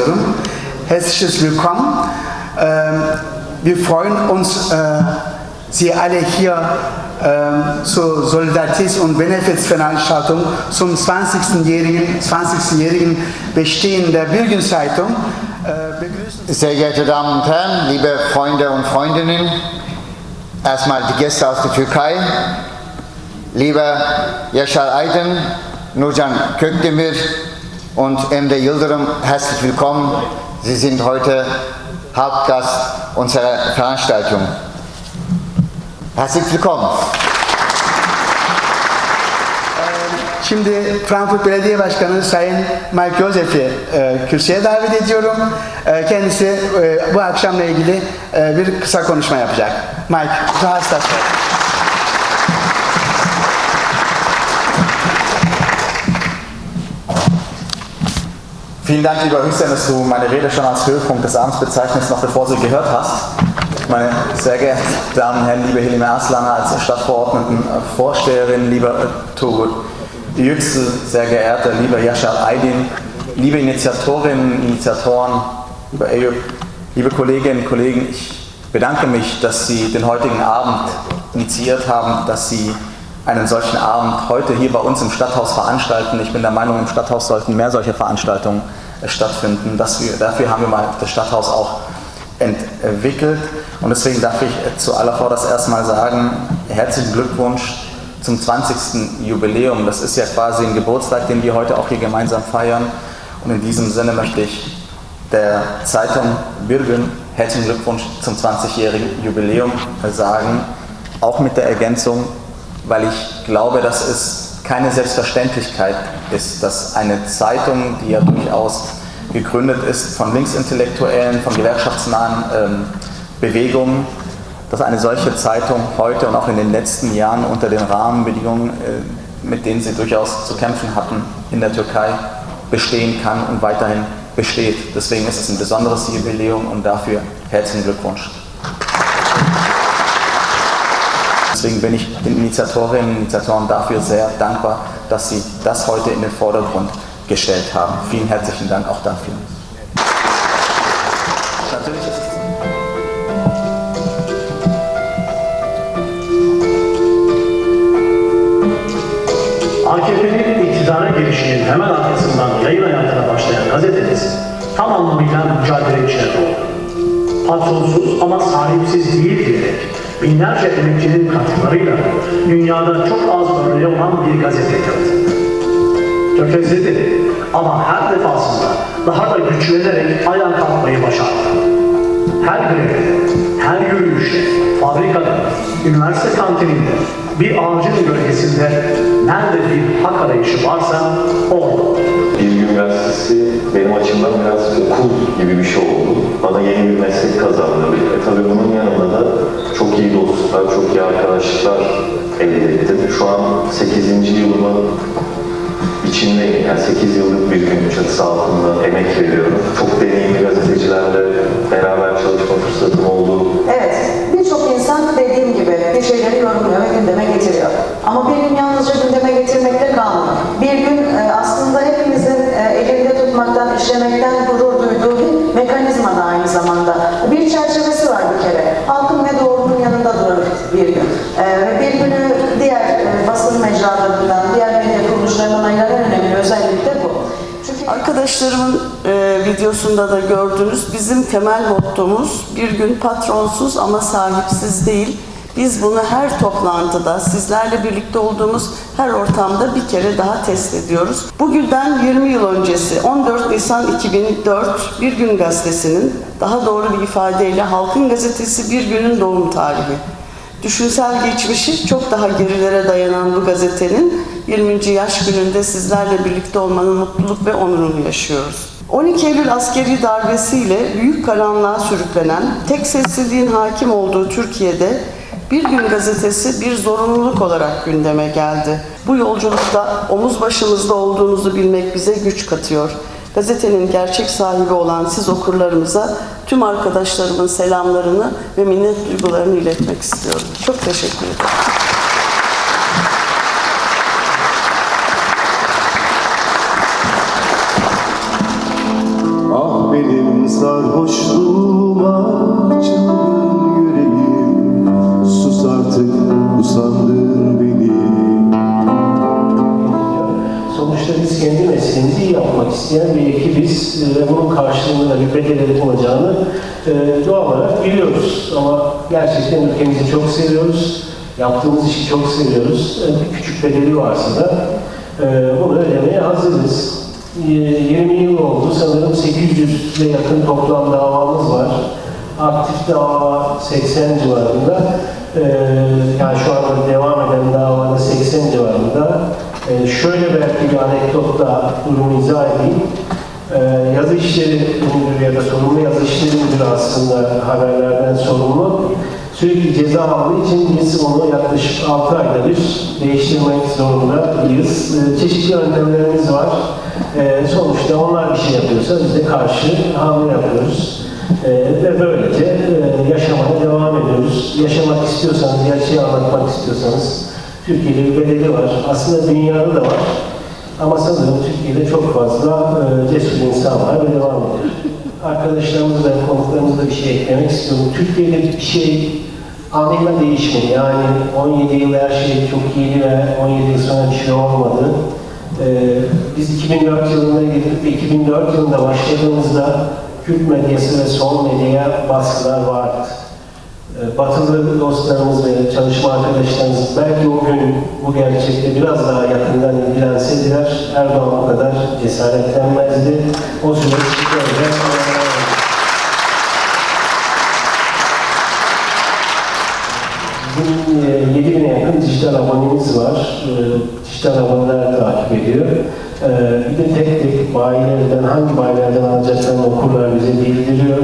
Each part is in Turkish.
diyorum. Herzliches Willkommen. Ähm, wir freuen uns, äh, Sie alle hier ähm, zur Solidaritäts- und Benefizveranstaltung zum 20-jährigen 20 Bestehen der Bürgenzeitung äh, begrüßen. Sehr geehrte Damen und Herren, liebe Freunde und Freundinnen, erstmal die Gäste aus der Türkei, lieber Yaşar Aydın, Nurcan Kökdemir und Emre Yıldırım, herzlich willkommen. Sie sind heute Hauptgast unserer Veranstaltung. Herzlich willkommen. Şimdi Frankfurt Belediye Başkanı Sayın Mike Josef'i e, kürsüye davet ediyorum. E, kendisi e, bu akşamla ilgili e, bir kısa konuşma yapacak. Mike, du hast Vielen Dank, lieber Hüseyin, dass du meine Rede schon als Höhepunkt des Abends bezeichnest, noch bevor du sie gehört hast. Meine sehr geehrten Damen und Herren, liebe Helime Aslaner als Stadtverordneten, Vorsteherin, lieber Turgut Yüksel, sehr geehrter lieber Yashar Aydin, liebe Initiatorinnen, Initiatoren, lieber Eyüp, liebe Kolleginnen und Kollegen, ich bedanke mich, dass Sie den heutigen Abend initiiert haben, dass Sie einen solchen Abend heute hier bei uns im Stadthaus veranstalten. Ich bin der Meinung, im Stadthaus sollten mehr solche Veranstaltungen äh, stattfinden. Das wir, dafür haben wir mal das Stadthaus auch entwickelt. Und deswegen darf ich äh, zu aller Vorderst erstmal sagen, herzlichen Glückwunsch zum 20. Jubiläum. Das ist ja quasi ein Geburtstag, den wir heute auch hier gemeinsam feiern. Und in diesem Sinne möchte ich der Zeitung Birgen herzlichen Glückwunsch zum 20-jährigen Jubiläum sagen. Auch mit der Ergänzung, weil ich glaube, dass es keine Selbstverständlichkeit ist, dass eine Zeitung, die ja durchaus gegründet ist von Linksintellektuellen, von gewerkschaftsnahen ähm, Bewegungen, dass eine solche Zeitung heute und auch in den letzten Jahren unter den Rahmenbedingungen, äh, mit denen sie durchaus zu kämpfen hatten, in der Türkei bestehen kann und weiterhin besteht. Deswegen ist es ein besonderes Jubiläum und dafür herzlichen Glückwunsch. Deswegen bin ich den Initiatorinnen und Initiatoren dafür sehr dankbar, dass sie das heute in den Vordergrund gestellt haben. Vielen herzlichen Dank auch dafür. Natürlich ist es AKP'nin iktidara gelişinin hemen arkasından yayın hayatına başlayan gazetemiz tam anlamıyla mücadele içine doğdu. Patronsuz ama sahipsiz değil diyerek binlerce emekçinin katkılarıyla dünyada çok az örneği olan bir gazete yaratıldı. Tökezledi ama her defasında daha da güçlenerek ayağa kalkmayı başardı. Her grevde, her yürüyüşte, fabrikada, üniversite kantininde, bir ağacın gölgesinde nerede bir hak arayışı varsa orada. Bilgi Üniversitesi benim açımdan biraz okul gibi bir şey oldu. Bana yeni bir meslek kazandırdı. E tabii bunun yanında da çok iyi dostluklar, çok iyi arkadaşlıklar elde ettim. Şu an 8. yılımı içindeyim. Yani 8 yıllık bir gün çatısı altında emek veriyorum. Çok deneyimli gazetecilerle beraber çalışma fırsatım oldu. Evet, bir şeyleri yorumluyor ve gündeme getiriyor. Ama bir gün yalnızca gündeme getirmekte kalmıyor. Bir gün e, aslında hepimizin e, elinde tutmaktan, işlemekten gurur duyduğu bir mekanizma da aynı zamanda. Bir çerçevesi var bir kere. Halkın ve doğrunun yanında durur bir gün. E, Ve bir günü diğer basın mecralarından, diğer medya kuruluşlarından ayıran önemli özellik de bu. Arkadaşlarımın e, videosunda da gördünüz. Bizim temel mottomuz bir gün patronsuz ama sahipsiz değil. Biz bunu her toplantıda, sizlerle birlikte olduğumuz her ortamda bir kere daha test ediyoruz. Bugünden 20 yıl öncesi 14 Nisan 2004 Bir Gün Gazetesi'nin daha doğru bir ifadeyle Halkın Gazetesi Bir Günün doğum tarihi. Düşünsel geçmişi çok daha gerilere dayanan bu gazetenin 20. yaş gününde sizlerle birlikte olmanın mutluluk ve onurunu yaşıyoruz. 12 Eylül askeri darbesiyle büyük karanlığa sürüklenen, tek sesliliğin hakim olduğu Türkiye'de Bir Gün Gazetesi bir zorunluluk olarak gündeme geldi. Bu yolculukta omuz başımızda olduğunuzu bilmek bize güç katıyor. Gazetenin gerçek sahibi olan siz okurlarımıza tüm arkadaşlarımın selamlarını ve minnet duygularını iletmek istiyorum. Çok teşekkür ederim. Sarhoşluğuma karşılığında da bir bedel olacağını e, doğal olarak biliyoruz. Ama gerçekten ülkemizi çok seviyoruz, yaptığımız işi çok seviyoruz. E, Bir küçük bedeli varsa da e, bunu ödemeye hazırız. E, 20 yıl oldu, sanırım 800'e yakın toplam davamız var. Aktif dava 80 civarında. E, yani şu anda devam eden davada 80 civarında. Ee, şöyle belki bir anekdotla durumu izah edeyim. Ee, yazı işleri müdürü ya da sorumlu yazı işleri müdürü aslında haberlerden sorumlu. Sürekli ceza aldığı için biz onu yaklaşık 6 ayda bir değiştirmek zorundayız. Ee, çeşitli yöntemlerimiz var. Ee, sonuçta onlar bir şey yapıyorsa biz de karşı hamle yapıyoruz. Ee, ve böylece e, yaşamaya devam ediyoruz. Yaşamak istiyorsanız, gerçeği anlatmak istiyorsanız Türkiye'de bir bedeli var. Aslında dünyada da var. Ama sanırım Türkiye'de çok fazla e, cesur insan var ve devam ediyor. Arkadaşlarımız da, konuklarımız da bir şey eklemek istiyorum. Türkiye'de bir şey anıyla değişmedi. Yani 17 yıl her şey çok iyiydi ve 17 yıl sonra bir şey olmadı. E, biz 2004 yılında gidip ve 2004 yılında başladığımızda Kürt medyası ve sol medyaya baskılar vardı. E, Batılı dostlarımız çalışma arkadaşlarımız belki o gün bu gerçekte biraz daha yakından ilgilenseydiler Erdoğan bu kadar cesaretlenmezdi. O süreç böyle e, 7 bine yakın dijital abonemiz var. E, Dijital aboneler takip ediyor. E, Bir de tek tek bayilerden, hangi bayilerden alacaklarını okurlar bize bildiriyor.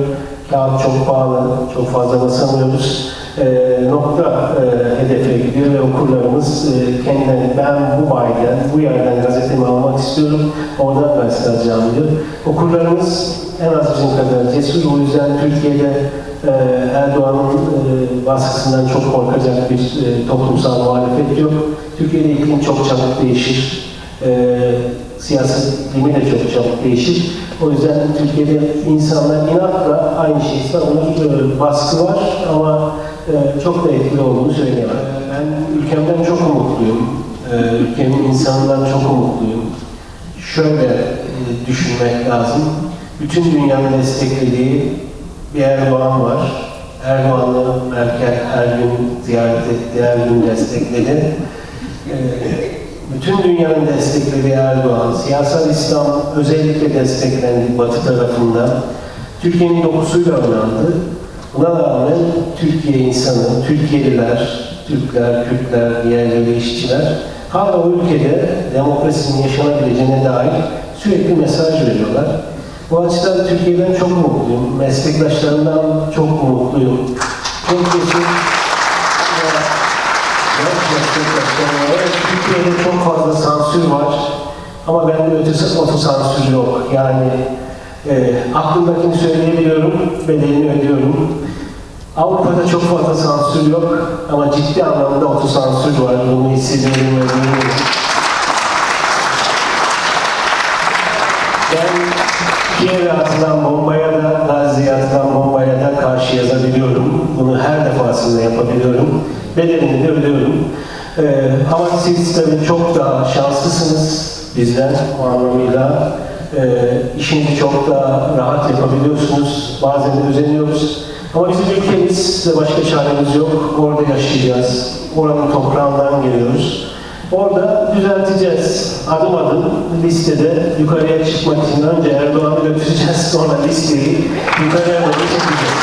Kağıt çok pahalı, çok fazla basamıyoruz. E, nokta e, hedefe gidiyor ve okurlarımız e, kendilerine ben bu bayiden, bu yerden gazetemi almak istiyorum, oradan gazete alacağım diyor. Okurlarımız en az bizim kadar cesur. O yüzden Türkiye'de e, Erdoğan'ın e, baskısından çok korkacak bir e, toplumsal muhalefet yok. Türkiye'de iklim çok çabuk değişir. E, siyaset iklimi de çok çabuk değişir. O yüzden Türkiye'de insanlar inatla aynı şeyi savunur. E, baskı var ama e, çok da etkili olduğunu söyleyemem. Ben ülkemden çok umutluyum. E, ülkemin insanından çok umutluyum. Şöyle e, düşünmek lazım. Bütün dünyanın desteklediği bir Erdoğan var. Erdoğan'ı Merkel her gün ziyaret etti, her gün destekledi. Bütün dünyanın desteklediği Erdoğan, siyasal İslam özellikle desteklendi Batı tarafından. Türkiye'nin dokusuyla oynandı. Buna rağmen Türkiye insanı, Türkiye'liler, Türkler, Kürtler, diğerleri işçiler hala o ülkede demokrasinin yaşanabileceğine dair sürekli mesaj veriyorlar. Bu açıdan Türkiye'den çok mutluyum. Meslektaşlarımdan çok mutluyum. Çok kesin Türkiye'de çok fazla sansür var. Ama bende ötesi otosansür yok. Yani e, aklımdakini söyleyebiliyorum, bedelini ödüyorum. Avrupa'da çok fazla sansür yok ama ciddi anlamda otosansür var. Bunu hissediyorum. Ben Kiev'e atılan bombaya da, Gazze'ye atılan bombaya da karşı yazabiliyorum. Bunu her defasında yapabiliyorum. Bedelini de ödüyorum. Ee, ama siz tabii çok daha şanslısınız bizden o anlamıyla. Ee, işinizi çok daha rahat yapabiliyorsunuz. Bazen de özeniyoruz. Ama bizim ülkemiz de başka çaremiz yok. Orada yaşayacağız. Oranın toprağından geliyoruz. Orada düzelteceğiz. Adım adım listede yukarıya çıkmak için önce Erdoğan'ı götüreceğiz. Sonra listeyi yukarıya doğru çekeceğiz.